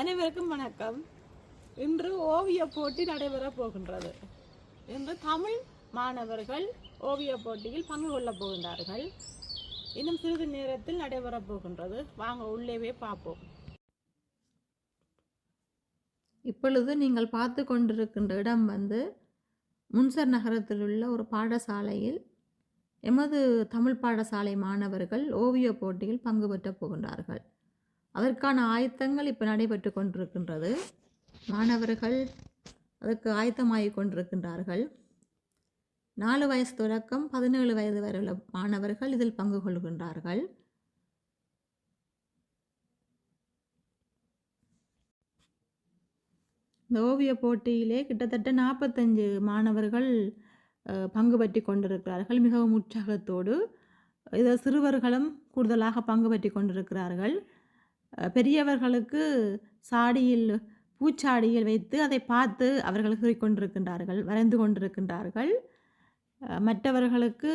அனைவருக்கும் வணக்கம். இன்று ஓவிய போட்டி நடைபெறப் போகின்றது. இன்று தமிழ் மாணவர்கள் ஓவிய போட்டியில் பங்கு கொள்ளப் போகின்றார்கள். இன்னும் சிறிது நேரத்தில் நடைபெறப் போகின்றது. வாங்க உள்ளேவே பார்ப்போம். இப்பொழுது நீங்கள் பார்த்து கொண்டிருக்கின்ற இடம் வந்து முன்சர் நகரத்தில் உள்ள ஒரு பாடசாலையில் எமது தமிழ் பாடசாலை மாணவர்கள் ஓவிய போட்டியில் பங்கு பெற்றப் போகின்றார்கள். அதற்கான ஆயத்தங்கள் இப்போ நடைபெற்று கொண்டிருக்கின்றது. மாணவர்கள் அதற்கு ஆயத்தமாகிக் கொண்டிருக்கின்றார்கள். நாலு வயசு தொடக்கம் பதினேழு வயது வரை உள்ள மாணவர்கள் இதில் பங்கு கொள்கின்றார்கள். இந்த ஓவிய போட்டியிலே கிட்டத்தட்ட நாற்பத்தஞ்சு மாணவர்கள் அஹ், பங்கு பற்றி கொண்டிருக்கிறார்கள். மிகவும் உற்சாகத்தோடு இதில் சிறுவர்களும் கூடுதலாக பங்கு பற்றி கொண்டிருக்கிறார்கள். பெரியவர்களுக்கு சாடியில் பூச்சாடியில் வைத்து அதை பார்த்து அவர்கள் கூறிக்கொண்டிருக்கின்றார்கள் வரைந்து கொண்டிருக்கின்றார்கள். மற்றவர்களுக்கு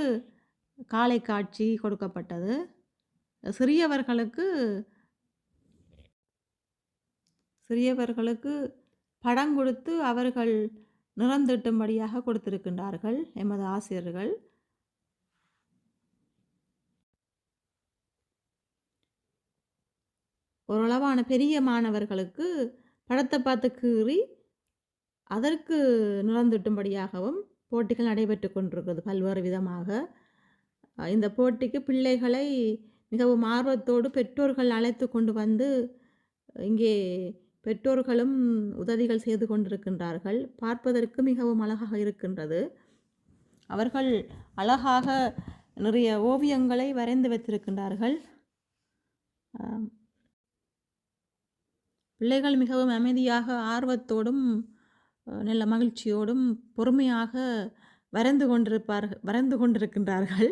காலை காட்சி கொடுக்கப்பட்டது. சிறியவர்களுக்கு சிறியவர்களுக்கு படம் கொடுத்து அவர்கள் நிறந்திட்டும்படியாக கொடுத்திருக்கின்றார்கள் எமது ஆசிரியர்கள். ஓரளவான பெரிய மாணவர்களுக்கு படத்தை பார்த்து கீறி அதற்கு நிறந்திட்டும்படியாகவும் போட்டிகள் நடைபெற்று கொண்டிருக்கிறது பல்வேறு விதமாக. இந்த போட்டிக்கு பிள்ளைகளை மிகவும் ஆர்வத்தோடு பெற்றோர்கள் அழைத்து கொண்டு வந்து இங்கே பெற்றோர்களும் உதவிகள் செய்து கொண்டிருக்கின்றார்கள். பார்ப்பதற்கு மிகவும் அழகாக இருக்கின்றது. அவர்கள் அழகாக நிறைய ஓவியங்களை வரைந்து வைத்திருக்கின்றார்கள். பிள்ளைகள் மிகவும் அமைதியாக ஆர்வத்தோடும் நல்ல மகிழ்ச்சியோடும் பொறுமையாக வரைந்து கொண்டிருப்பார்கள் வரைந்து கொண்டிருக்கின்றார்கள்.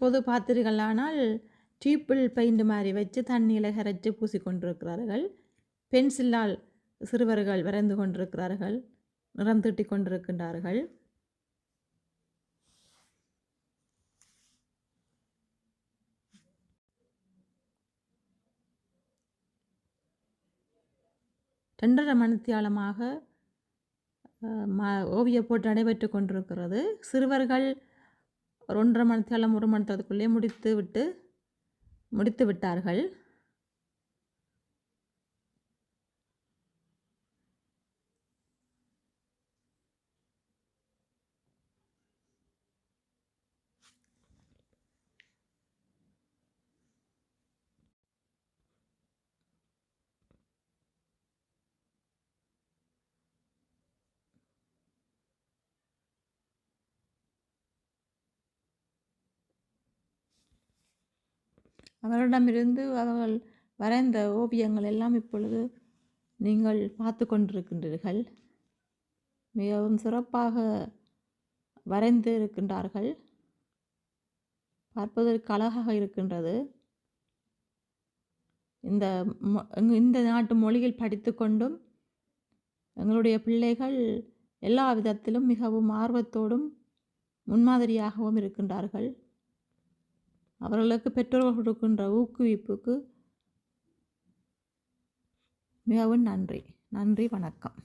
பொது பார்த்தீர்களானால் டீப்பிள் பெயிண்ட் மாதிரி வச்சு தண்ணியில் கரைச்சி பூசி கொண்டிருக்கிறார்கள் பென்சிலால் சிறுவர்கள் வரைந்து கொண்டிருக்கிறார்கள் நிறம் தீட்டி கொண்டிருக்கின்றார்கள் ரெண்டரை மணித்தியாலமாக ம ஓவிய போட்டி நடைபெற்று கொண்டிருக்கிறது. சிறுவர்கள் ஒரு ஒன்றரை மணித்தியாலம் ஒரு மணித்ததுக்குள்ளே முடித்து விட்டு முடித்து விட்டார்கள். அவரிடமிருந்து அவர்கள் வரைந்த ஓவியங்கள் எல்லாம் இப்பொழுது நீங்கள் பார்த்து கொண்டிருக்கின்றீர்கள். மிகவும் சிறப்பாக வரைந்து இருக்கின்றார்கள். பார்ப்பதற்கு அழகாக இருக்கின்றது. இந்த மொ- இந்த நாட்டு மொழியில் படித்துக்கொண்டும் எங்களுடைய பிள்ளைகள் எல்லா விதத்திலும் மிகவும் ஆர்வத்தோடும் முன்மாதிரியாகவும் இருக்கின்றார்கள். அவர்களுக்கு பெற்றோர்கள் கொடுக்கின்ற ஊக்குவிப்புக்கு மிகவும் நன்றி. நன்றி வணக்கம்.